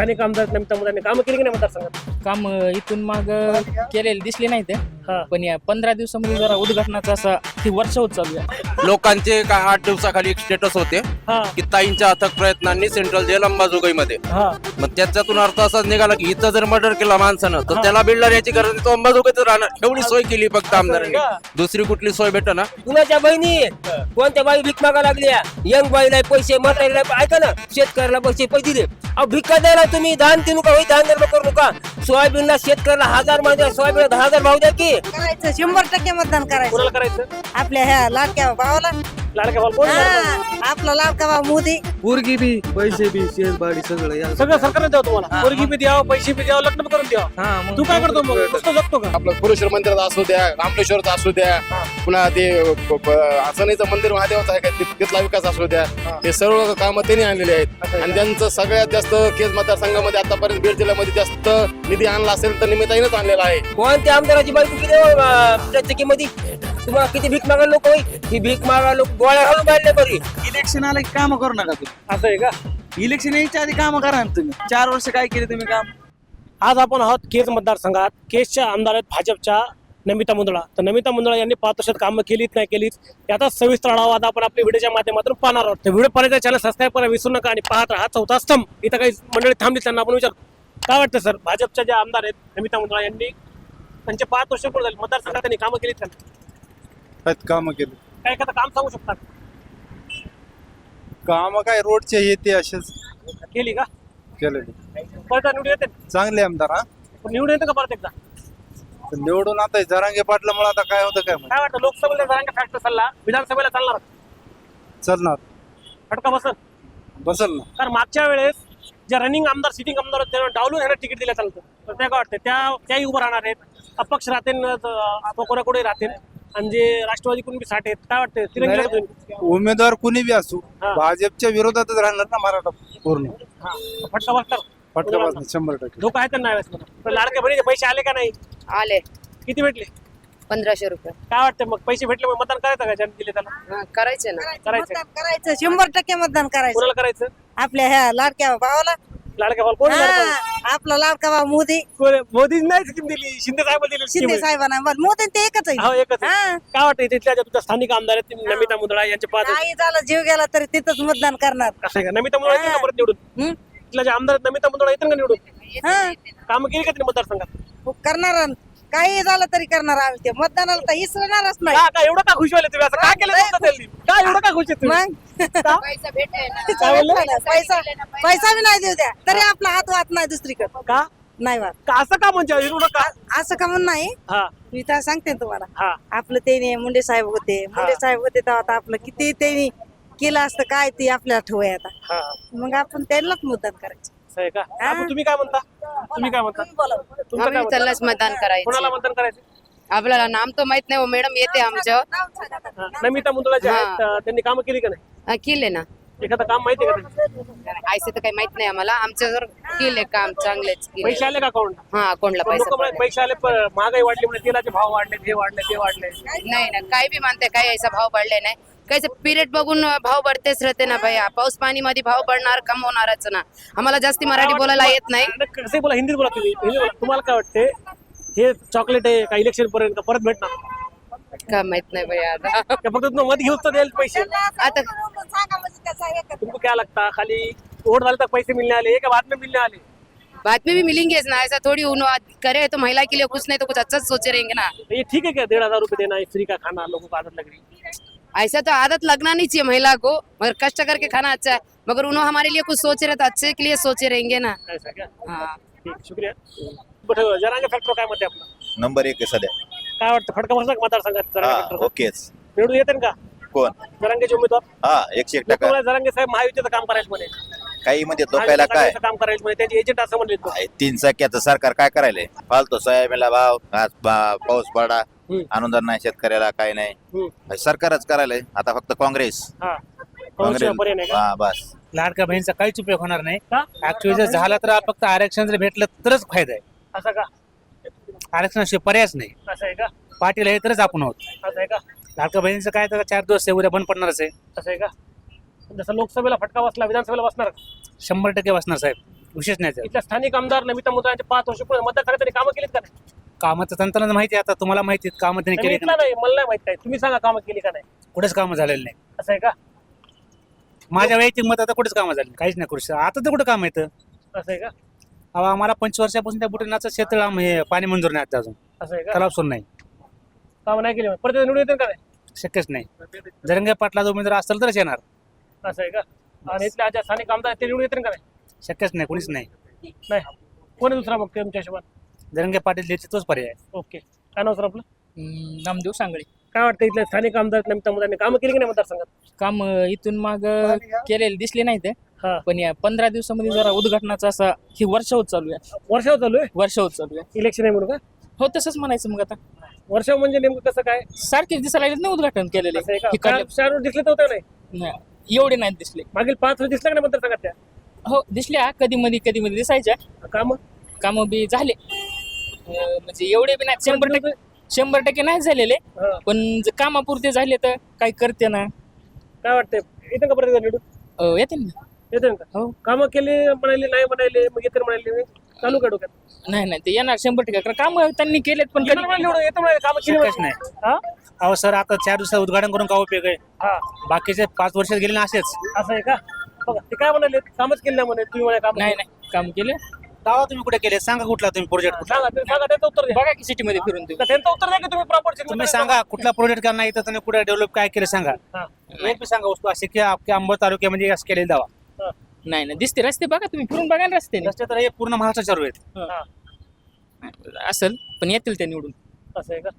स्थानिक आमदार नमिता मुलांनी कामं केली की नाही मतदारसंघात? काम इथून माग केलेले दिसले नाही ते. हा. पण या पंधरा दिवसामध्ये जरा उद्घाटनाचा असा ती वर्ष होत चालू आहे लोकांचे काय आठ दिवसाखाली एक स्टेटस होते हा. की ताईंच्या अथक प्रयत्नांनी सेंट्रल जेल अंबाजोगाईमध्ये. हा. मग त्याच्यातून अर्थ असाच निघाला की इथं जर मर्डर केला माणसानं तर त्याला बिल्डर याची गरज नाही, तो अंबाजोगाईत राहणार. एवढी सोय केली फक्त आमदारांनी. दुसरी कुठली सोय भेट ना कुणाच्या बहिणी? कोणत्या बाई भीक मागा लागल्या? यंग बाईला पैसे म्हातारीला ऐका ना शेतकऱ्याला पैसे पैसे दिले अहो भिक्का द्यायला तुम्ही. धान देऊ का होई? धान द्यायला करू नका. सोयाबीनला शेतकऱ्याला हजारमध्ये सोयाबीन दहा हजार भाव द्या की. करायचं शंभर टक्के मतदान करायचं. कोणाला करायचं? आपल्या ह्या लाडक्या भावाला. लाडक्या कोण हा, आपला लाडका भाव मोदी. पोरगी बी पैसे बी शेअरबाडी सगळं या. सगळं सरकारने द्यावं तुम्हाला. पोरगी बी द्यावं पैसे बी द्यावं लग्न बी करून द्यावं. तू काय करतो मग? नुसतं जगतो का? आपलं पुरेश्वर मंदिरात असू द्या रामटेश्वरचा असू द्या पुन्हा ते ब- ब- असणीचं मंदिर महादेवाचं आहे का? ति- तिथला विकास असू द्या. हे. सर्व कामं त्यांनी आणलेले आहेत. आणि त्यांचं सगळ्यात जास्त केस मतदारसंघामध्ये आतापर्यंत बीड जिल्ह्यामध्ये जास्त निधी आणला असेल तर निमित्तानेच आणलेला आहे. कोणत्या आमदाराची बायको किती प्रत्येकीमध्ये? तुम्हाला किती भीक मागा लोक होई ही भीक मागा लोक गोळ्या घालून काढले बरी. इलेक्शन आलं की काम करू नका तुम्ही. असं आहे का? इलेक्शन यायच्या आधी काम करा ना तुम्ही. चार वर्ष काय केले तुम्ही काम? आज आपण आहोत केज मतदारसंघात. केजच्या आमदार आहेत भाजपच्या नमिता मुंदळा तर नमिता मुंदळा यांनी पाच वर्षात कामं केलीत नाही केलीत याचा सविस्तर आढावा आता आपण आपल्या व्हिडिओच्या माध्यमातून पाहणार आहोत. तर व्हिडिओ पाहण्याचा चॅनल सबस्क्राईब करा विसरू नका आणि पाहत राहा. चौथा स्तंभ. इथं काही मंडळी थांबली त्यांना आपण विचार काय वाटतं सर भाजपच्या ज्या आमदार आहेत नमिता मुंदळा यांनी त्यांचे पाच वर्ष पूर्ण झाले. मतदारसंघात त्यांनी कामं केलीत का आहेत काम केले. काय एखादं काम सांगू शकतात काम काय रोडचे हे ते असेच. केली का? केलेले. परत निवडून येते. चांगले आमदार हा. पण निवडून येतं का परत एकदा? पण निवडून आता जरांगे पाटलामुळे आता काय होतं काय माहिती. काय वाटतं लोकसभेला जरांगे फॅक्टर चालला विधानसभेला चालणार? चालणार. फटका बसल? बसल ना. कारण मागच्या वेळेस जे रनिंग आमदार सिटिंग आमदार होते त्यांना डावलून ह्यांना तिकीट दिलं चालतं. तर त्या काय वाटतं त्या त्याही उभं राहणार आहेत. अपक्ष राहतील कोणा कोणी राहतील. आणि जे राष्ट्रवादी कुणबी साठ आहेत काय वाटतं तिरंगी. उमेदवार कुणी बी असू हा. भाजपच्या विरोधातच राहणार ना मराठा पूर्ण. हा. फटका बसणार. फटका बसणार शंभर टक्के. लोक आहेत त्यांना लाडक्या बहिणीचे पैसे आले का नाही? आले. किती भेटले? पंधराशे रुपये. काय वाटतं मग? पैसे भेटले मग मतदान करायचं का? ज्यांनी दिले त्याला? हा, करायचे ना. करायचं मतदान करायचं शंभर टक्के मतदान करायचं. करायचं? आपल्या ह्या लाडक्या भावाला. लाडक्या भाऊ कोण हा, आपला लाडका भाव मोदी. मोदी नाही स्कीम दिली शिंदे साहेब दिली scheme. शिंदे. साहेबांना. बरं, मोदी ते एकच हो आहे एकच आहे. हा. काय वाटतं तिथल्या ज्या तुमच्या स्थानिक आमदार आहेत ते नमिता मुंदळा यांचे पाच काही झालं. जीव गेला तरी तिथंच मतदान करणार. असं आहे का? नमिता मुंदळा येतील का परत निवडून? हम्म? तिथल्या ज्या आमदार आहेत नमिता मुंदळा येतील का निवडून? हा. काम केली का त्यांनी मतदारसंघात? करणार. काही झालं तरी करणार आम्ही ते. मतदानाला तर इसरणारच नाही. का का एवढं का खुश व्हायला तुम्ही? असं काय केलं तुमचं त्यांनी? काय एवढं का खुश आहे तुम्ही? मग का? पैसा काय बोलले? पैसा पैसा बी नाही देऊ द्या. तरी आपला हात वात नाही दुसरीकडे. का? नाही का असं का म्हणजे एवढं का? असं का म्हणून नाही हा. मी तर सांगते ना तुम्हाला. हा. आपलं ते मुंडे साहेब होते. मुंडे साहेब होते तेव्हा आता आपलं किती त्यांनी केलं असतं काय ते आपल्याला ठेवूया आता. हा. मग आपण त्यांनाच मतदान करायचं. असं आहे का? तुम्ही काय म्हणता? तुम्ही काय म्हणता? तुमचं काय आम्ही म्हणता? त्यालाच मतदान कोणाला करायचं मतदान करायचं? आपल्याला नाम तो माहीत नाही मॅडम येते आमच्या हा. नमिता मुंदळा जे आहेत. अं, त्यांनी कामं केली का नाही? हा, केले ना. एखादं काम माहिती आहे का त्यांचं? ऐसे तर काही माहीत नाही आम्हाला. आमच्या जर केले काम चांगलेच केले. पैसे आले का अकाउंट हा कोणला लोक पैसा पैसे आले पण महागाई वाढली म्हणजे तेलाचे भाव वाढले हे वाढले ते वाढले. नाही ना काही बी मानते काही ऐसा भाव बढ़ले नाही. काही पिरियड बघून भाव बढ़तेच राहते ना भैया. पाऊस पाणी मध्ये भाव बढ़णार कम होणारच ना. आम्हाला जास्ती मराठी बोलायला येत नाही. कसे बोला? हिंदीत बोला तुम्ही. हिंदीत बोला. तुम्हाला काय वाटते हे चॉकलेट आहे का इलेक्शन पर्यंत? का परत भेटणार? का माहीत नाही आता. का फक्त तुम्ही मत घेऊन तर द्याल पैसे. आता तुमको क्या लगता? खाली वोट डाले तक पैसे मिलने वाले हैं, क्या बाद में मिलने वाले बाद में भी मिलेंगे ना. ऐसा थोड़ी उन करे तो महिला के लिए कुछ नहीं तो कुछ अच्छा सोचे रहेंगे ना. तो ये ठीक है क्या डेढ़ हजार रुपए देना है फ्री का खाना लोगों को आदत लग रही है ऐसा तो आदत लगना नहीं चाहिए महिला को मगर कष्ट करके खाना अच्छा है। मगर उन्होंने हमारे लिए कुछ सोचे रहे तो अच्छे के लिए सोचे रहेंगे ना। ऐसा क्या? हाँ। ठीक शुक्रिया। बट जरांगे फॅक्टर काय म्हणते आपलं नंबर एक आहे सध्या। काय वाटतं फटका बसला का मतदारसंघात? जरांगे फॅक्टर ओकेच निवडून येते का? कोण? जरांगेचे उमेदवार? हा एकशे एक टक्का. जरांगे साहेब महायुतीचं काम करायचं म्हणे. काही मध्ये धोकायला काय? महायुतीचं काम करायचं म्हणे. त्यांचे एजंट असं म्हणले तीन सख्याचं सरकार काय करायलंय फालतो सोयाबीनला भाव आज बा- पाऊस पडा. हम्म. अनुदान नाही शेतकऱ्याला काही नाही. सरकारच करायलंय आता फक्त काँग्रेस. हा. काँग्रेस. पर्याय नाही का? हा बस. लाडका बहिणीचा काहीच उपयोग होणार नाही. का? ऍक्च्युअली जर झाला तर फक्त आरक्षण जर भेटलं तरच फायदा आहे. असं का? आरक्षणाशिवाय पर्यायच नाही. असं आहे का? पाटील आहे तरच आपण आहोत. असं आहे का? लाडका बहिणीचं काय तर चार दिवस आहे, उद्या बंद पडणारच आहे. असं आहे का? जसं लोकसभेला फटका बसला विधानसभेला बसणार? का? शंभर टक्के बसणार साहेब. विशेष नाही त्यात. इथल्या स्थानिक आमदार नमिता मुंद्रांचे पाच वर्ष पूर्ण मतदारसंघात त्यांनी कामं केलीत का नाही? कामं तर तंत्रानं माहिती आहे आता तुम्हाला माहिती आहेत कामं त्यांनी नाही, केली इथला नाही मला नाही माहीत काय. तुम्ही सांगा कामं केली का नाही? कुठेच कामं झालेली नाही. असं आहे का? माझ्या वैयक्तिक मत आता कुठेच कामं झाली काहीच नाही करू शकत. आता तर कुठं काम येतं असं आहे का? अहो, आम्हाला पंचवीस वर्षापासून त्या बुटीनाचं क्षेत्र आम- हे पाणी मंजूर नाही आता अजून. असं आहे का? तलाव सुरू नाही. कामं नाही केली मग. परत निवडून येतील का नाही? शक्यच नाही. जरंगे पाटला जो उमेदवार असेल तरच येणार. असं आहे का? आणि इथल्या ज्या स्थानिक आमदार ते निवडून येतील का नाही? शक्यच नाही कोणीच नाही. नाही. कोणी दुसरा मग ते तुमच्या हिशोबाने जरंगे पाटील द्यायचे तोच पर्याय. ओके. काय नाव सर आपलं? नामदेव सांगळे. काय वाटतं इथल्या स्थानिक आमदार नमिता कामं केली की नाही मतदारसंघात? काम इथून माग केलेले दिसले नाही ते हा. पण या पंधरा दिवसामध्ये जरा उद्घाटनाचा असा ही वर्ष होत चालू आहे. वर्षावर चालू आहे? वर्ष होत चालू आहे. इलेक्शन आहे म्हणून का? हो तसंच म्हणायचं मग आता. वर्ष म्हणजे नेमकं कसं काय? सारखेच दिसायला लागलेत ना उद्घाटन केलेले. असं आहे का? इकडले- चार- दिसले तर होते नाही. नाही, एवढे नाहीत दिसले. मागील पाच वर्ष दिसलं का नाही मतदारसंघात त्या? हो दिसल्या. कधी मध्ये कधी मध्ये दिसायच्या. कामं काम बी झाले. अं, म्हणजे एवढे बी नाही. शंभर टक्के शंभर टक्के नाही झालेले. पण जर कामापुरते झाले तर काही करते ना. काय वाटतंय? येते का परत निवडून? अं, येते ना. येते का हो. कामं केली म्हणाले नाही म्हणाले मग येते म्हणाले चालू का डोक्यात? नाही नाही ते येणार शंभर टक्के. कारण काम त्यांनी केलेत पण कधी कामं केली शक्यच. नाही. हा? अहो सर आता चार दिवसात उद्घाटन करून काय उपयोग आहे? हा. बाकीचे पाच वर्षात गेले ना असेच. असं आहे का? बघा ते काय म्हणाले? कामच केलं नाही म्हणे. तुम्ही म्हणे काम नाही नाही काम केले. दावा तुम्ही कुठे केले? सांगा कुठला तुम्ही प्रोजेक्ट कुठला? सांगा ते सांगा त्याचं उत्तर द्या. बघा की सिटी मध्ये फिरून तुम्ही. त्यांचं उत्तर द्या की तुम्ही प्रॉपर तुम्ही सांगा कुठला प्रोजेक्ट करणार इथं तुम्ही कुठे डेव्हलप काय केलं सांगा. हा. एक बी सांगा वस्तू असे की अंबड तालुक्यामध्ये असं केलेलं दावा. हा, नाही नाही. दिसते रस्ते बघा तुम्ही. फिरून बघा ना रस्ते रस्ते तर हे पूर्ण महाराष्ट्राच्या सर्व आहेत. हा. असेल पण येतील ते निवडून. असं आहे का?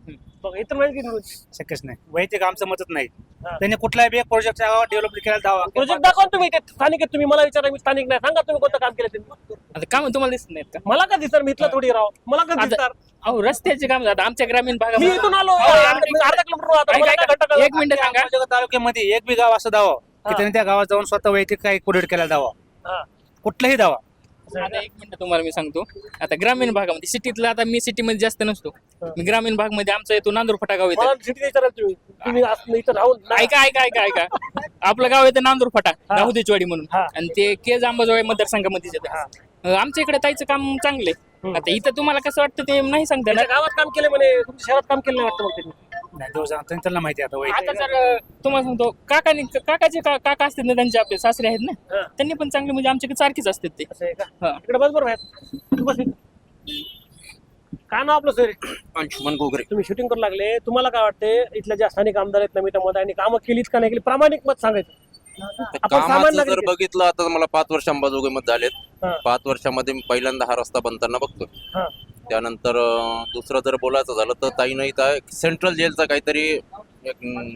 बघा इतर शक्यच नाही. वैयक्तिक आमचं मतच नाही. हा. त्यांनी कुठलाही बी एक प्रोजेक्ट डेव्हलप केला दावा प्रोजेक्ट दाखवा तुम्ही ते. स्थानिक आहेत तुम्ही. मला विचारा मी स्थानिक नाही. सांगा तुम्ही कोणतं काम केलं त्यांनी. आता काम तुम्हाला दिसत नाहीत का? मला का दिसणार मी इथला थोडी राव. मला का आता- दिसणार? अहो रस्त्याचे काम झालं. आमच्या ग्रामीण मी भागामध्ये इथून आलो. अर्धा किलोमीटर एक मिनिट सांगा तालुक्यामध्ये एक बी गाव असं दावा. की त्यांनी त्या गावात जाऊन स्वतः वैयक्तिक काही प्रोजेक्ट केला दावा. हा. कुठलाही दावा. आता एक मिनिट तुम्हाला मी सांगतो. आता ग्रामीण भागामध्ये सिटीतला आता मी सिटीमध्ये जास्त नसतो. मी ग्रामीण भागमध्ये आमचा येतो नांदूर फटा गाव येतं. सिटी. ऐका ऐका ऐका ऐका. आपलं गाव येतं नांदूर फटा दाहुदेचवाडी म्हणून. आणि ते केज आंबाजोगाई मतदारसंघामध्ये येतं. आमच्या इकडे ताईचं काम चांगले आता इथं तुम्हाला कसं वाटतं ते नाही सांगता गावात काम केले म्हणे. शहरात काम केलं नाही वाटतं नाही देव जाणतो, त्यांना माहिती आहे आता वैयक्तिक आता जर तुम्हाला सांगतो काकानी काकाचे का- काका असतात ना त्यांचे आपले सासरे आहेत ना. त्यांनी पण चांगले म्हणजे आमच्याकडे सारखीच असतात ते. असं आहे का? हा. इकडे बस बरं बाहेर. तू बस इथं. काय नाव आपलं सर अंशुमन गोगरे. तुम्ही शूटिंग करू लागले. तुम्हाला काय वाटते इथल्या ज्या स्थानिक आमदार आहेत नमिता मोदी यांनी कामं केलीत का नाही केली प्रामाणिक मत सांगायचं. आपण कामाचं जर नागरिक. बघितलं आता मला पाच वर्ष अंबाजोगाईमध्ये झालेत हा. पाच वर्षामध्ये मी पहिल्यांदा हा रस्ता बनताना बघतोय हा. त्यानंतर अं, दुसरं जर बोलायचं झालं तर ताईनं इथं सेंट्रल जेलचं काहीतरी एक अं,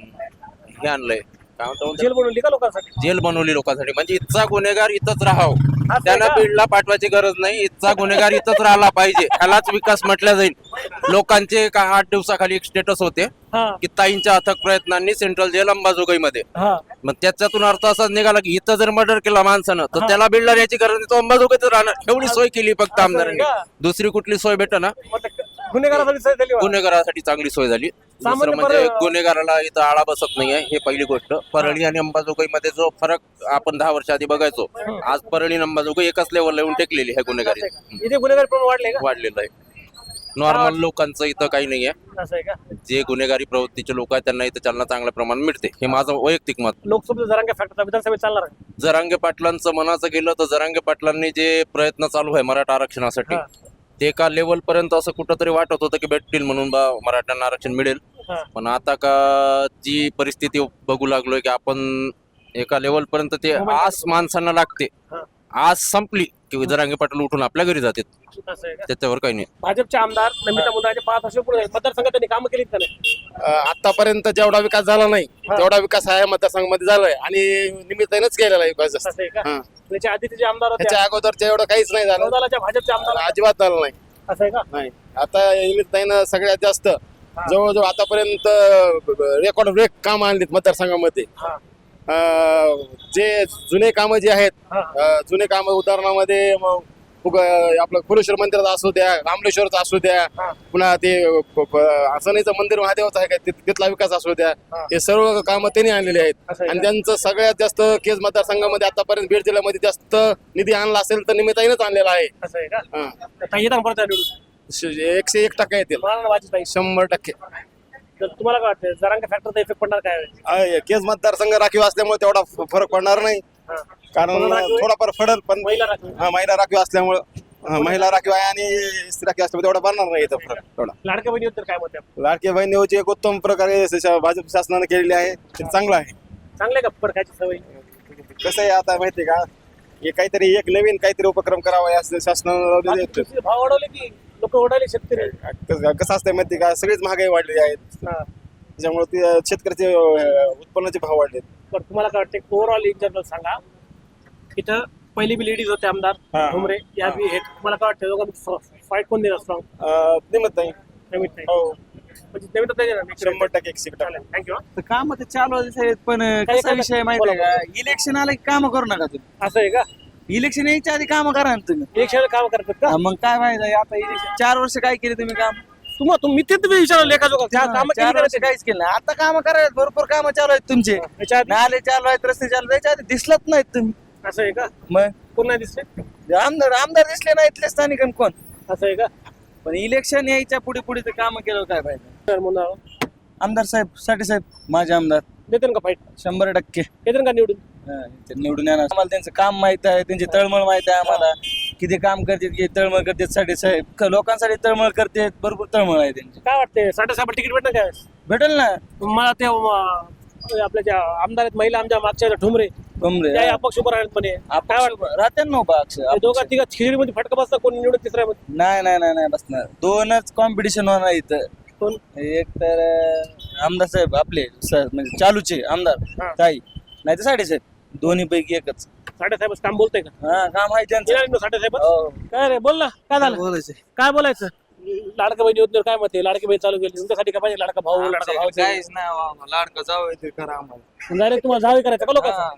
हे आणलंय काय म्हणतो जेल बनवली का लोकांसाठी? जेल बनवली लोकांसाठी. म्हणजे इथचा गुन्हेगार इथंच राहावं. आहे का? बीडला पाठवायची गरज नाही. इथचा गुन्हेगार इथंच राहिला पाहिजे. ह्यालाच विकास म्हटल्या जाईल. लोकांचे का आठ दिवसाखाली एक स्टेटस होते हा. की ताईंच्या अथक प्रयत्नांनी सेंट्रल जेल अंबाजोगाईमध्ये. हा. मग त्याच्यातून अर्थ असाच निघाला की इथं जर मर्डर केला माणसानं तर त्याला बिल्डर याची गरज नाही. तो अंबाजोगाईतच राहणार. एवढी सोय केली फक्त आमदारांनी? दुसरी कुठली सोय भेटना? मग ते गुन्हेगारासाठी सही दिली बा. गुन्हेगारासाठी चांगली सोय झाली. सामान्य म्हणजे पर- गुन्हेगाराला इथं आळा बसत नाहीये हे पहिली गोष्ट. परळी आणि अंबाजोगाईमध्ये जो फरक आपण दहा वर्ष आधी बघायचो आज परळी आणि अंबाजोगाई एकाच लेवलला येऊन टेकलेली आहे गुन्हेगारी. इथे गुन्हेगार प्रमाण वाढले का? वाढलेलं आहे. नॉर्मल लोकांचं इथं काही नाहीये. असं आहे का? जे गुन्हेगारी प्रवृत्तीचे लोक आहेत त्यांना इथं चालना चांगल्या प्रमाणात मिळते. हे माझं वैयक्तिक मत. लोकसभेचा जरांगे फॅक्टर विधानसभेत चालणार आहे. जरांगे पाटलांचं म्हणायचं गेलं तर जरांगे पाटलांनी जे प्रयत्न चालू आहे मराठा आरक्षणासाठी. ते एका लेवल पर्यंत असं कुठंतरी वाटत होतं की भेटतील म्हणून बा मराठ्यांना आरक्षण मिळेल हा. पण आता का जी परिस्थिती बघू लागलोय की आपण एका लेवल पर्यंत ते आस माणसांना लागते हा. आज संपली की जरांगे पाटील उठून आपल्या घरी जातात असं आहे का? त्याच्यावर काही नाही. भाजपचे आमदार नमिता मुंद्राचे पाच वर्ष पुढे मतदारसंघात त्यांनी कामं केलीत का नाही? आतापर्यंत जेवढा विकास झाला नाही हा. तेवढा विकास हा मतदारसंघामध्ये झालाय आणि निमित्तानेच केलेला आहे विकास जास्त. असं आहे का? हा. त्याच्या आधीचे जे आमदार होते त्याच्या अगोदरच्या एवढं काहीच नाही झालं. नौदलाच्या भाजपचे आमदार अजिबात झालं नाही. असं आहे का? नाही. आता निमित्तानं सगळ्यात जास्त जवळजवळ आतापर्यंत रेकॉर्ड ब्रेक काम आणलीत मतदारसंघामध्ये. हा. जे जुने कामं जे आहेत जुने कामं उदाहरणामध्ये आपलं फुलेश्वर मंदिराचा असू द्या रामलेश्वरचा असू द्या पुन्हा ते असणीचं मंदिर महादेवाचं आहे का तिथ- तिथला विकास असू द्या हे. सर्व कामं त्यांनी आणलेली आहेत. आणि? त्यांचं सगळ्यात जास्त केज मतदारसंघामध्ये आतापर्यंत बीड जिल्ह्यामध्ये जास्त निधी आणला असेल तर निमित्तानेच आणलेला आहे. एकशे एक टक्का येतील. शंभर टक्के. तर तुम्हाला काय वाटतं जरांगे फॅक्टरचा इफेक्ट पडणार काय आहे, केज मतदारसंघ राखीव असल्यामुळे तेवढा फ- फरक पडणार नाही हा. कारण कोणाला राखीव आहे? थोडाफार फडल पण महिला राखीव. हा, महिला राखीव असल्यामुळं हा, महिला राखीव आहे आणि स्त्री राखीव असल्यामुळे तेवढा पडणार नाही इथं फरक तेवढा लाडक्या बहिणी काय मत आहे आपलं? लाडकी एक उत्तम प्रकारे श- भाजप शासनाने केलेली आहे ते चांगलं आहे चांगले का फडकायची सवय कसं आहे आता माहितीये का हे काहीतरी एक नवीन काहीतरी उपक्रम करावा या शासनाने लावलेले आहेत. भाव वाढवले की लोक ओढाले शेतकरी कसं असतंय माहिती का? सगळीच महागाई वाढलेली आहेत. हा. त्याच्यामुळे ते शेतकऱ्याचे अं, उत्पन्नाचे भाव वाढलेत. बरं तुम्हाला काय वाटतं ओव्हरऑल इन जनरल सांगा. इथं पहिली बी लेडीज होते आमदार हा. ठोंबरे या बी हे. तुम्हाला काय वाटतं दोघांचं फाईट कोण देणार स्ट्रॉंग अं, निमित्त नाही नवीन नाही हो. म्हणजे नवीन तर देणार शंभर टक्के एकशे टक्के थँक्यू काम ते चालू आहेत पण काय- कसा काय- विषय माहिती आहे का? इलेक्शन आलं की काम करू नका तुम्ही. असं आहे का? इलेक्शन यायच्या आधी काम करा ना तुम्ही. शेअर काम करतात का? हा, मग काय माहिती आता इलेक्शन चार वर्ष काय केले तुम्ही काम? तुम्हाला तुम्ही ते तुम्ही विचारलं लेखा जोगा त्या काम चार वर्ष काहीच केलं नाही. आता काम करायला भरपूर काम चालू आहेत तुमचे. याच्या आधी? नाले चालू आहेत रस्ते चालू आहेत त्याच्या आधी दिसलत नाहीत तुम्ही. असं आहे का? मग? कोण नाही दिसले? आमदार आमदार दिसले नाही इथले स्थानिक आणि कोण? असं आहे का? पण इलेक्शन यायच्या पुढे पुढे ते काम केलं काय पाहिजे तर म्हणून आमदार साहेबसाठी साहेब माझे आमदार. देते का फाईट शंभर टक्के. येते का निवडून? हा, ते निवडून येणार. आम्हाला त्यांचं काम माहीत आहे त्यांची तळमळ माहीत आहे आम्हाला. किती काम करतात किती तळमळ करतात साठी साहेब क- लोकांसाठी तळमळ करतात भरपूर तळमळ आहे त्यांची. काय वाटते साठे साहेब तिकीट भेटणार काय भेटेल ना? मला ते अं, आपल्या ज्या आमदार आहेत महिला आमच्या मागच्या ज्या ठुमरे कमरे त्या अपक्ष उभं म्हणे. काय वाटतं राहते ना उभा अक्षय ते दोघा तिघा खिचडीमध्ये फटका बसता कोण निवडून तिसऱ्या मध्ये नाही नाही नाही नाही बसणार. दोनच कॉम्पिटिशन होणार इथं. कोण? एक तर आमदार साहेब आपले स- म्हणजे चालूचे हा. आमदार ताई नाही तर साडे साहेब दोन्ही पैकी एकच. साठे साहेब काम बोलतोय का? हा काम आहे त्यांचं. येणार साठे साहेब हो. काय रे बोल ना काय झालं? बोलायचं काय बोलायचं? लाडका बहिणी योजनेवर काय मत आहे लाडकी बहीण चालू केली. तुमच्यासाठी काय पाहिजे लाडका भाऊ लाडका भाऊ काहीच नाही लाडकं जाऊ ते करा आम्हाला. डायरेक्ट तुम्हाला जावे करायचं का लोक हा.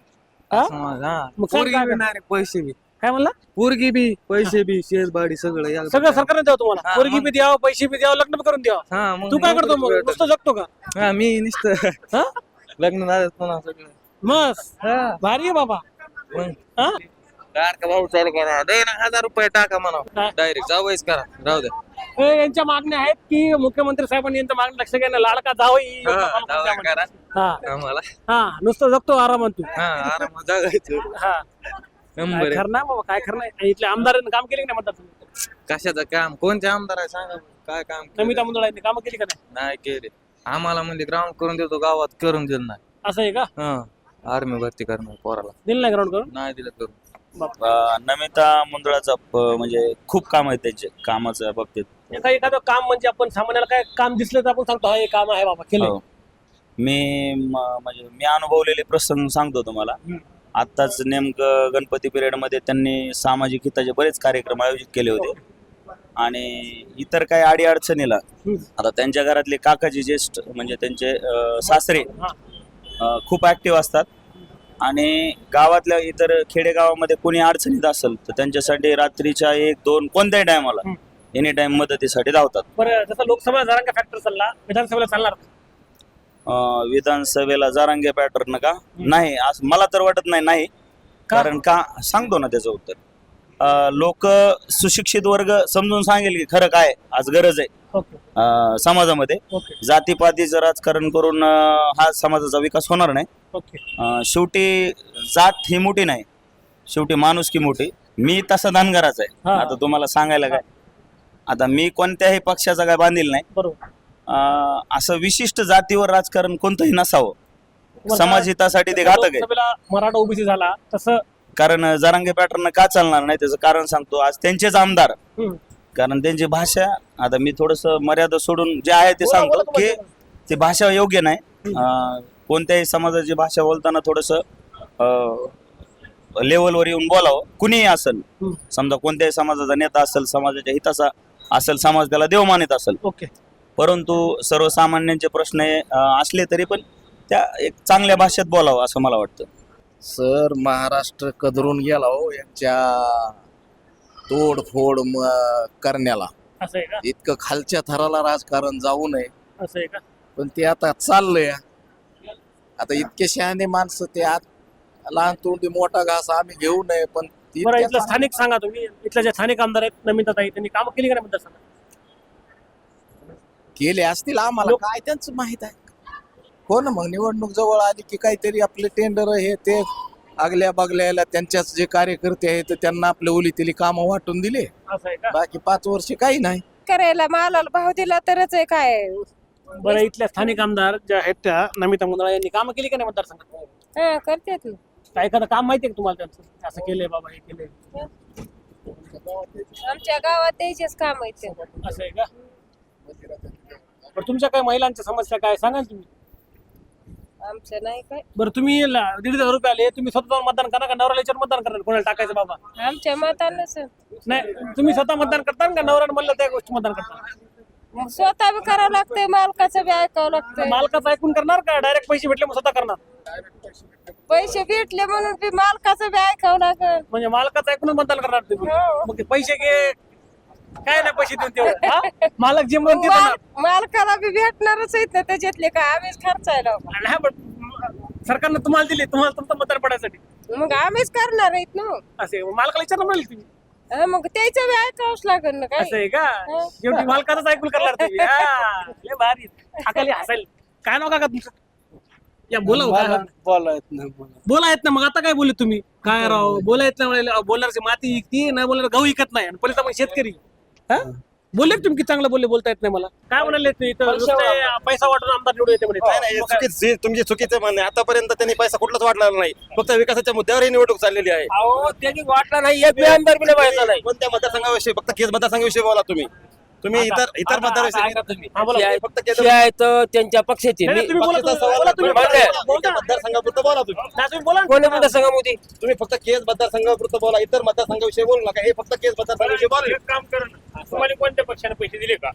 हा. मग काय- पोरगी नाही, पैसे बी. काय म्हणला? पोरगी बी पैसे बी शेअर बाडी सगळं या- सगळं सरकारने द्यावं तुम्हाला. हा, पोरगी मग. बी द्यावं पैसे बी द्यावं लग्न बी करून द्यावं. हा मग तू काय करतो मग? नुसतं जगतो का? हा मी नुसतं हा? लग्न झालं पुन्हा सगळं मस्त हा. भारी आहे बाबा. मग? हा? लाडका भाऊ चालू करा. दे ना हजार रुपये टाका म्हणा? डायरेक्ट करा राहू दे. हे यांच्या मागण्या आहेत की मुख्यमंत्री साहेबांनी यांच्या मागणी लक्ष घ्या लाडका जावई. योजना हा, चालू करून जावई करा. हा. आम्हाला. हा नुसतं जगतो आरामात तू. हा आरामात जगायचं. हा. नंबर काय आहे. खरं नाही बाबा काय खरं नाही इथले आमदारांनी काम केले की नाही म्हणतात कशाचं काम? कोणते आमदार आहे? सांगा बरं. काय काम केलं? नमिता मंडळांनी कामं केली का नाही? नाही केले. आम्हाला म्हणजे ग्राउंड करून देतो गावात करून दिलं नाही. असं आहे का? हा. आर्मी भरती करणार पोराला. दिलं नाही ग्राउंड करून? नाही दिलं करून. अं, नमिता मंडळाचा प- म्हणजे खूप काम आहे त्यांचे कामाच्या बाबतीत. एखादं एखादं काम म्हणजे आपण सामान्याला काय काम दिसलं तर आपण सांगतो हा हे काम आहे बाबा केलं हो. मी म- म्हणजे मी अनुभवलेले प्रसंग सांगतो तुम्हाला. आत्ताच नेमकं गणपती पिरियडमध्ये त्यांनी सामाजिक हिताचे बरेच कार्यक्रम आयोजित केले होते आणि इतर काही अडी अडचणीला आता त्यांच्या घरातले काकाजी ज्येष्ठ म्हणजे त्यांचे अं, सासरे. अं, खूप ऍक्टिव्ह असतात आणि गावातल्या इतर खेडेगावामध्ये कोणी अडचणीत असेल तर त्यांच्यासाठी रात्रीच्या एक दोन कोणत्याही टायमाला एनी टाइम मदतीसाठी धावतात बरं जसं लोकसभा जरांगा फॅक्टर चालला विधानसभेला चालणार? अं, विधानसभेला जारांगे पॅटर्न का? नाही असं मला तर वाटत नाही नाही. कारण का? सांगतो ना त्याचं उत्तर. लोक सुशिक्षित वर्ग समजून सांगेल की खरं काय आज गरज आहे. ओके. अं, समाजामध्ये. ओके. जातीपातीचं राजकारण करून अं, हा समाजाचा विकास होणार नाही. ओके. अं, शेवटी जात ही मोठी नाही. शेवटी माणूस की मोठी. मी तसा धनगराच आहे. हा. आता तुम्हाला सांगायला काय? आता मी कोणत्याही पक्षाचा काय बांधील नाही. बरोबर. अं, असं विशिष्ट जातीवर राजकारण कोणतंही नसावं. समाज हितासाठी ते घातक आहे. लोकसभेला मराठा ओबीसी झाला तसं कारण जरांगे पॅटर्न का चालणार नाही त्याचं कारण सांगतो. आज त्यांचेच आमदार. हम्म. कारण त्यांची भाषा आता मी थोडस मर्यादा सोडून जे आहे ते बोला, सांगतो बोला, की बोला. ती भाषा योग्य नाही. अं, कोणत्याही समाजाची भाषा बोलताना थोडस लेवलवर येऊन बोलावं. कुणीही असेल हम्म. समजा कोणत्याही समाजाचा नेता असेल समाजाच्या हिताचा असेल समाज त्याला देव मानित असेल. ओके. परंतु सर्वसामान्यांचे प्रश्न हे, असले तरी पण त्या एक चांगल्या भाषेत बोलावं असं मला वाटतं. सर महाराष्ट्र कदरून गेला हो यांच्या तोडफोड करण्याला. असं आहे का? इतकं खालच्या थराला राजकारण जाऊ नये. असं आहे का? पण ते आता चाललंय. आता इतके शहाणे माणसं ते आत लहान तोंडी मोठा घास आम्ही घेऊ नये पण ती बरं इतक्या इथलं स्थानिक सांगा तुम्ही. इथल्या ज्या स्थानिक आमदार आहेत नमिता ताई त्यांनी काम केली का नाही मतदारसंघात केले असतील आम्हाला लोक- काय त्यांचं माहीत आहे? हो ना मग निवडणूक जवळ आली की काहीतरी आपले टेंडर हे ते आगल्या बागल्याला त्यांच्याच जे कार्यकर्ते आहेत त्यांना आपले ओली तेली कामं वाटून दिले. असं आहे का? बाकी पाच वर्ष काही नाही. करायला मालाला भाव दिला तरच आहे काय? बरं इथल्या स्थानिक आमदार ज्या आहेत त्या नमिता मुंदळा यांनी काम केली का नाही मतदारसंघात? हा करतात ना. काय एखादं काम माहिती आहे का तुम्हाला त्यांचं? असं केलंय बाबा हे केलंय. आमच्या गावात द्यायचेच काम आहेत ते. असं आहे का? बरं तुमच्या काय महिलांच्या समस्या काय? सांगा ना तुम्ही. आमचं नाही काय. बरं तुम्ही ला- दीड हजार रुपये आले तुम्ही स्वतः जाऊन मतदान करा का? नवऱ्याला विचारून मतदान करणार कोणाला टाकायचं बाबा? आमच्या मतानच. नाही तुम्ही स्वतः मतदान करता का? नवऱ्यानं म्हणलं त्या गोष्टी मतदान करता? मग स्वतः बी करावं लागतंय मालकाचं बी ऐकावं लागतंय. मालकाचं ऐकून करणार का? डायरेक्ट पैसे भेटले मग स्वतः करणार? पैसे भेटले म्हणून बी मालकाचं बी ऐकावं लागल. म्हणजे मालकाचं ऐकूनच मतदान करणार तुम्ही? हो. मग ते पैसे घे काय नाही पैसे देऊन तेवढे हा? मालक जे म्हणून ते माल- मालकाला बी भेटणारच आहेत ना त्याच्यातले काय आम्हीच खर्चायला. नाही पण सरकारनं तुम्हाला दिले तुम्हाला तुमचं मतदान पडायसाठी. मग आम्हीच करणार आहेत ना. असे मालकाला विचारलं म्हणाले तुम्ही. हा, मग त्याचं बी ऐकावंच लागल ना असं काय आहे का? शेवटी मालकाचंच ऐकून करणार तुम्ही. हा, लय भारी. हाकाली हसायला. काय नाव का तुमचं? या बोला हो, काय बोला येत नाही बोला. येत ना मग आता काय बोलले तुम्ही? काय राव बोला येत नाही म्हणाले, अहो, बोलणारची माती विकती नाही बोलणार गहू विकत नाही. आणि पहिले मग शेतकरी. हा? बोलले का तुम्ही की चांगलं बोलले बोलता येत नाही मला. काय म्हणाले ते इथं? नुसते पैसा वाटून आमदार निवडून येते म्हणे. नाही नाही मग काय? चुकीचे तुमचे चुकीचे म्हणणे आतापर्यंत त्यांनी पैसा कुठलाच वाटलेला नाही. फक्त विकासाच्या मुद्द्यावर ही निवडणूक चाललेली आहे. अहो त्यांनी वाटला नाही. एक बी आमदार बी नाही व्हायचा नाही. कोणत्या मतदारसंघाविषयी फक्त केस मतदारसंघाविषयी बोला तुम्ही. तुम्ही इतर इतर तुम्ही. हा, फक्त आहे तर त्यांच्या पक्षाचे नाही, नाही, तुम्ही बोला, तुम्ही बोला, तुम्ही. बोला. मतदारसंघापुरतं बोला तुम्ही. तुम्ही बोला. ना. कोणी म्हणता सांगा मोदी तुम्ही फक्त केस मतदारसंघापुरतं बोला. इतर मतदारसंघाविषयी बोलू नका. हे फक्त केस मतदारसंघाविषयी बोला एक काम करा ना. तुम्हाला कोणत्या पक्षाने पैसे दिले का?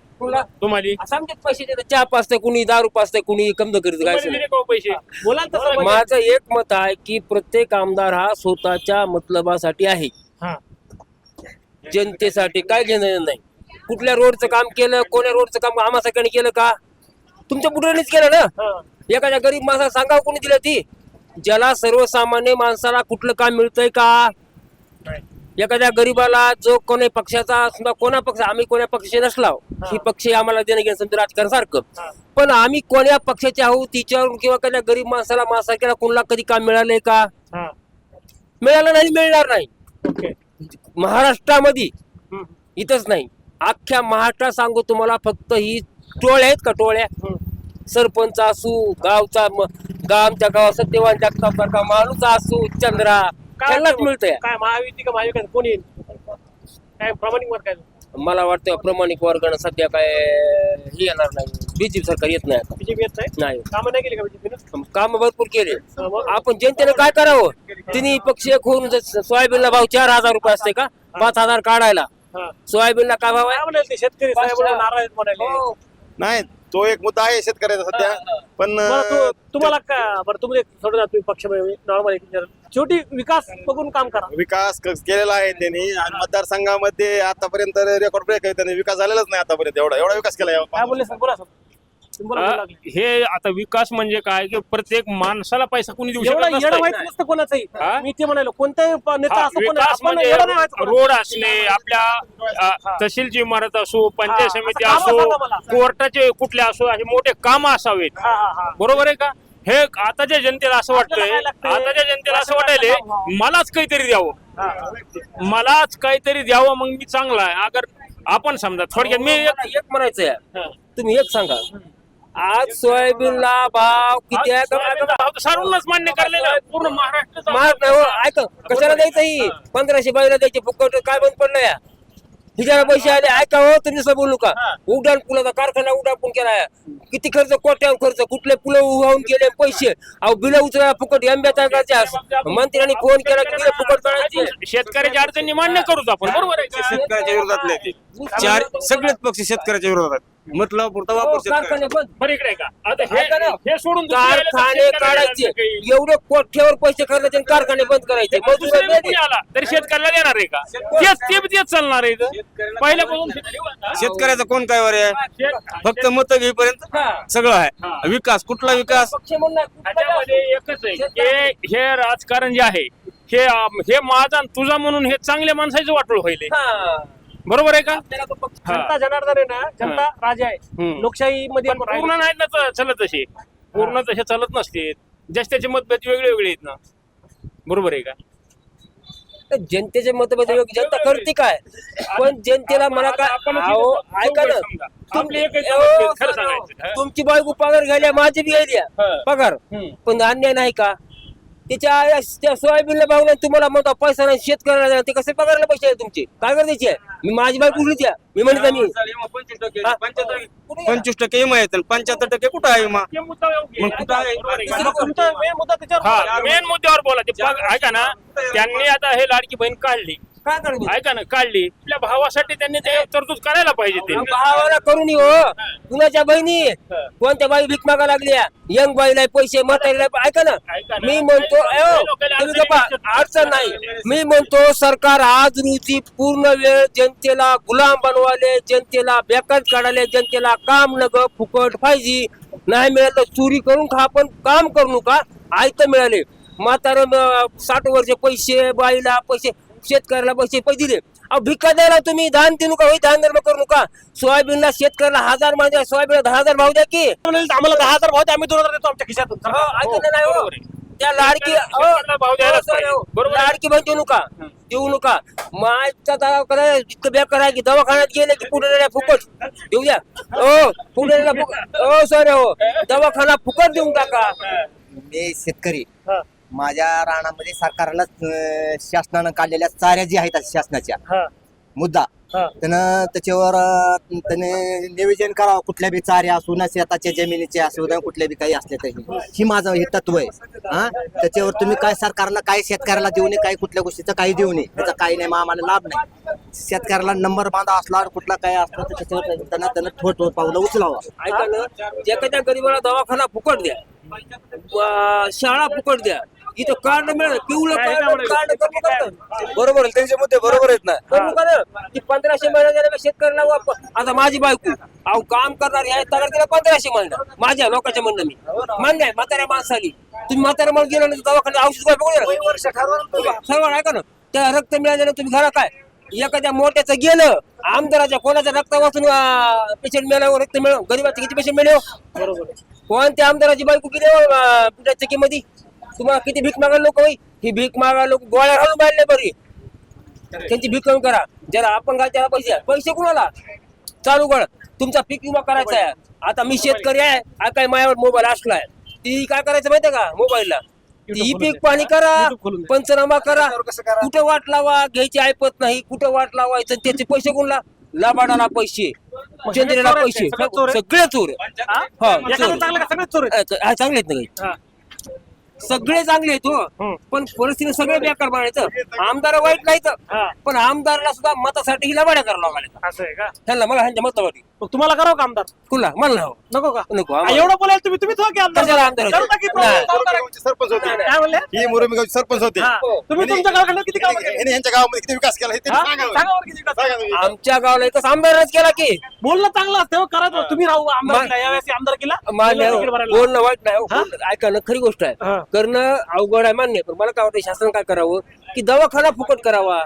तुम्हाला समजत पैसे देतात. चहा पाचते कुणी दारू पाचते कुणी कम करीत काय तुम्हाला दिले का हो पैसे? बोला ना तसं म्हणजे. माझं एक मत आहे की प्रत्येक आमदार हा स्वतःच्या मतलबासाठी आहे. हा. जनतेसाठी काय घेणं नाही. कुठल्या रोडचं काम केलं कोण्या रोडचं काम आम्हा सगळ्यांनी केलं का? तुमच्या पुढारीच केलं ना. एखाद्या गरीब माणसाला सांगा कोणी दिलं ती? ज्याला सर्वसामान्य माणसाला कुठलं काम मिळतंय का? एखाद्या गरीबाला जो कोणी पक्षाचा समजा कोणा पक्ष आम्ही कोण्या पक्षाचे नसलाव ही. पक्ष आम्हाला देणं घेणं समजा राजकारण सारखं. पण आम्ही कोण्या पक्षाचे आहोत तिच्यावर किंवा एखाद्या गरीब माणसाला माणसाला कोणाला कधी काम मिळालंय का. मिळालं नाही मिळणार नाही. महाराष्ट्रामध्ये. इथंच नाही. अख्ख्या महाराष्ट्रात सांगू तुम्हाला फक्त ही टोळ्या आहेत का टोळ्या? सरपंच असू गावचा म- गाव आमच्या गावात सत्यवान जगताप सारखा माणूस असू चंद्रा त्यांनाच मिळतंय. काय महायुती का महाविकास? कोणी येईल? काय प्रामाणिक मत काय मला वाटतं प्रमाणिक वर्गानं सध्या काय हे येणार नाही. बीजेपी सरकार येत नाही आता. बीजेपी येत नाही? कामं नाही केली का बीजेपीनं काम भरपूर केले? आपण जनतेने काय करावं? तिन्ही पक्ष एक होऊन जर सोयाबीनला भाव चार हजार रुपये असते का? पाच हजार काढायला. सोयाबीनला काय भाव आहे? म्हणाले ते शेतकरी साहेब पाचशे. नाराज आहेत म्हणाले. हो. नाही तो एक मुद्दा आहे शेतकऱ्याचा सध्या. पण बरं तू तुम्हाला का बरं तुम्ही सोडून जा तुम्ही पक्ष नॉर्मल शेवटी विकास बघून काम करा. विकास क- केलेला आहे त्यांनी आणि मतदारसंघामध्ये आतापर्यंत रेकॉर्ड ब्रेक आहे त्यांनी विकास झालेलाच नाही आतापर्यंत एवढा एवढा विकास केला काय बोलले सर? बोला सर. लागले. हे आता विकास म्हणजे काय की प्रत्येक माणसाला पैसा कुणी देऊ एवढं शकत येडं नसतं. व्हायचं नसतं कोणाचंही हा? मी ते म्हणालो कोणताही प- नेता हा, असं कोण विकास आपण म्हणजे येडं नाही व्हायचं कोणाचं. रोड असले आपल्या अ, तहसीलची इमारत असो पंचायत हा, समिती असं कामं असो सांगा मला. कोर्टाचे कुठले असो असे मोठे काम असावेत हा, हा, हा. बरोबर आहे का हे आताच्या जनतेला असं वाटतंय आपल्याला काय लागतंय? आताच्या जनतेला असं वाटायले? मलाच काहीतरी द्यावं हा. मलाच काहीतरी द्यावं मग मी चांगला आहे अगर आपण समजा थोडक्यात मी एक मला एक म्हणायचं आहे. तुम्ही एक सांगा आज सोयाबीनला भाव किती आहे? तर सर्वांनाच मान्य करलेला आहे. पूर्ण महाराष्ट्र महाग नाही हो ऐक कशाला द्यायचं ही? पंधराशे बाईला द्यायचे फुकट काय बंद पडलं या हिच्याला पैसे आले ऐका हो तुम्ही असं बोलू का? उड्डाण पुलाचा कारखाना उड्डाण केलाय किती खर्च कोट्यावर खर्च कुठले पुलं उभारून केले पैसे? अहो बिल उचलायला फुकट एमब्या मंत्र्यांनी फोन केला की बिलं फुकट करायचे शेतकऱ्याच्या अडचणी मान्य करूच आपण बरोबर आहे का? शेतकऱ्याच्या विरोधातले ते. चार सगळेच पक्ष शेतकऱ्याच्या विरोधात. आहेत. म्हटलं पुरता कारखाने बंद. बरं इकडे का? आता हे ऐका ना. हे सोडून कारखाने शेतकऱ्याला काढायचे. काही. एवढे कोठ्यावर पैसे खर्चायचे आणि कारखाने बंद करायचे? मजूर दुसऱ्याने कोणी आला? तरी शेतकऱ्याला देणार आहे का? तेच ते तेच चालणार आहे इथं. पहिल्यापासून शेत- शेतकऱ्याचं कोण काय वर? आहे शेत- फक्त मत घेईपर्यंत. सगळं आहे. विकास कुठला विकास? पक्ष म्हणणार ह्याच्यामध्ये एकच आहे की हे राजकारण जे आहे हे हे माझा आणि तुझा म्हणून हे चांगल्या माणसाचं वाटोळ होईल हा. बरोबर आहे का? जनता जनार्दन आहे ना जनता राजा आहे. हम्म. लोकशाही मध्ये पण पूर्ण नाहीत ना च- चलत तसे पूर्ण तसे चालत नसते ज्याचे मतभेद वेगळे वेगळे आहेत ना. बरोबर आहे का? जनतेचे मतभेद योग्य जनता करते काय? पण जनतेला मला काय आपण अहो, ऐका ना. आपले खरं सांगायचं. तुमची बायको पगार घ्यायला माझी बी घ्यायला हा. पगार. हम्म. पण अन्याय नाही का? त्याच्या त्या सोयाबीनला भाव नाही तुम्हाला म्हणता पैसा नाही शेतकऱ्याला. ते कसे पगारला पैसे आहे तुमचे? काय करायचे आहे? मी माझी बायको कुठलीच आहे मी म्हणत मी. हा? पंचवीस टक्के विमा येतात पंच्याहत्तर टक्के कुठं आहे विमा? मग. कुठं आहे? हा मेन मुद्द्यावर बोला. ते पग- ऐका ना. त्यांनी आता हे लाडकी बहीण काढली. काय ऐका ना काढली. आपल्या भावासाठी त्यांनी ते तरतूद करायला पाहिजे ते. भावाला करून हो. कुणाच्या बहिणी? कोणत्या बाई भीक मागा लागल्या? यंग बाईला पैसे म्हातारीला ऐका ना. मी म्हणतो अडचणी नाही. मी म्हणतो सरकार आज रोजी पूर्ण वेळ जनतेला गुलाम बनवाले जनतेला बेकार काढाले जनतेला काम नग फुकट पाहिजे. नाही मिळालं चोरी करून खा पण काम करू नका. आयतं मिळाले. म्हातार साठ वर्ष पैसे बाईला पैसे. शेतकऱ्याला पैसे पैसे दिले अहो भिक्का द्यायला तुम्ही. धान देऊ नका होई धान धर्म करू नका. सोयाबीनला शेतकऱ्याला हजार माझ्या सोयाबीनला दहा हजार भाव द्या की. आम्हाला दहा हजार भाव द्या, आम्ही दोन हजार देतो आमच्या खिशातून. हो, ऐकलं नाही हो. त्या लाडकी भाव हो. हो. लाडकी बहीण देऊ नका. देऊ नका. माझा दवाखाना इतकं बेकार आहे की दवाखान्यात गेले की पुढे फुकट. देऊ द्या. हो पुढे फुकट. हो सर हो. दवाखाना फुकट देऊन टाका. मी शेतकरी. माझ्या रानामध्ये सरकारला शासनानं काढलेल्या चाऱ्या जी आहेत शासनाच्या हा. मुद्दा हा. त्यानं त्याच्यावर अं, त्याने नियोजन करावं कुठल्या बी चाऱ्या असू ना शेताच्या जमिनीचे असू ना कुठल्या बी काही असले तरी. ही माझं हे तत्व आहे. हा? त्याच्यावर तुम्ही काय सरकारला काय शेतकऱ्याला देऊ नये काय कुठल्या गोष्टीचं काही देऊ नये त्याचा काही नाही मग आम्हाला लाभ नाही. शेतकऱ्याला नंबर बांधा असला कुठला काय असला तर त्याच्यावर त्यांना त्यांना ठोस ठोस पावलं उचलावं. ऐका ना एखाद्या गरीबाला दवाखाना फुकट द्या. शाळा फुकट द्या. इथं कार्ड मिळालं पिवळं कार्ड कार्ड करू नका. बरोबर त्यांचे मुद्दे बरोबर आहेत ना. करू ना? ती पंधराशे महिना देण्यापेक्षा शेतकऱ्याला वाप आता माझी बायको अहो काम करणार आहे तगर तिला पंधराशे महिना माझ्या लोकांच्या म्हणणं मी. मान्य आहे म्हाताऱ्या माणसाली तुम्ही म्हाताऱ्या माणूस गेला नाही दवाखान्यात औषध काय बघू सर्व ऐका ना. त्या रक्त मिळाल्यानं तुम्ही घरा काय एखाद्या मोठ्याचं गेलं आमदाराच्या कोणाच्या रक्त वाचून पेशंट मिळाल्यावर रक्त मिळव गरीबाचे किती पेशंट मिळव बरोबर कोणत्या आमदाराची बायको किती पिठाच्या चक्कीमध्ये? तुम्हाला किती भीक मागायला लोक होई ही भीक मागायला लोक गोळ्या घालून बांधले बरी. त्यांची भीक कमी करा. जरा आपण काय त्याला पैसे. पैसे कुणाला? चालू कर. तुमचा पीक विमा करायचा आहे. आता मी शेतकरी आहे. हा काय माझ्यावर मोबाईल असलाय ती काय करायचं माहितीये का मोबाईलला? ती पीक पाणी करा. पंचनामा करा. कुठं वाट लावा? घ्यायची ऐपत नाही. कुठं वाट लावायचं? त्याचे पैसे कोणला? लाभाडाला पैसे. चंद्रेला पैसे. सगळे चोर. हा, एखादं चोर. चांगलं का सगळेच चोर आहेत? चांगले आहेत ना काही. सगळे चांगले आहेत हो. पण परिस्थिती सगळे बेकार बनायचं. आमदार वाईट नाहीत. हा. पण आमदारला सुद्धा मतासाठी हिला वाड्या करावं लागल्या असं आहे का? त्यांना मला ह्यांच्या मतावरती. मग तुम्हाला करावं का आमदार कुणा मला हो. नको का नको आ, आम्हाला. एवढं बोलायला तुम्ही तुम्हीच हो की आमदार कशाला आमदार होते? करू. करू. सरपंच होते काय म्हणले ही मुरुमी गावचे सरपंच होते हा. तुम्ही तुमच्या गावाकडे किती काम केले? यांनी यांच्या गावामध्ये किती विकास केला हे त्यांनी हा? सांगावं. सांगा बरं किती विकास सांगा तुम्ही. आमच्या गावाला एकच आमदारच केला की बोलणं चांगलं असतं हो, करायचं तुम्ही राहू आमदार मा- यावेळेस आमदार केला मान्य आहे, तिकीट भरायला. बोलणं वाईट नाही हो. हा? बोलणं- ऐका ना खरी गोष्ट हा. आहे करणं अवघड आहे मान्य आहे. पण मला काय वाटतं शासन काय करावं की दवाखाना फुकट करावा